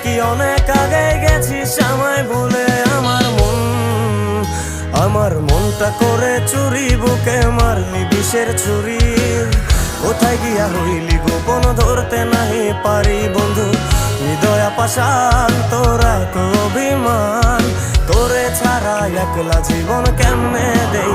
নাকি অনেক আগে গেছিস আমায় ভুলে আমার মন? আমার মনটা করে চুরি, বুকে মারলি বিষের ছুরি। কোথায় গিয়া হইলি গোপন ধরতে নাহি পারি বন্ধু? হৃদয়া পাশান তোরা অভিমান। তোরে ছাড়া একলা জীবন কেমনে দেই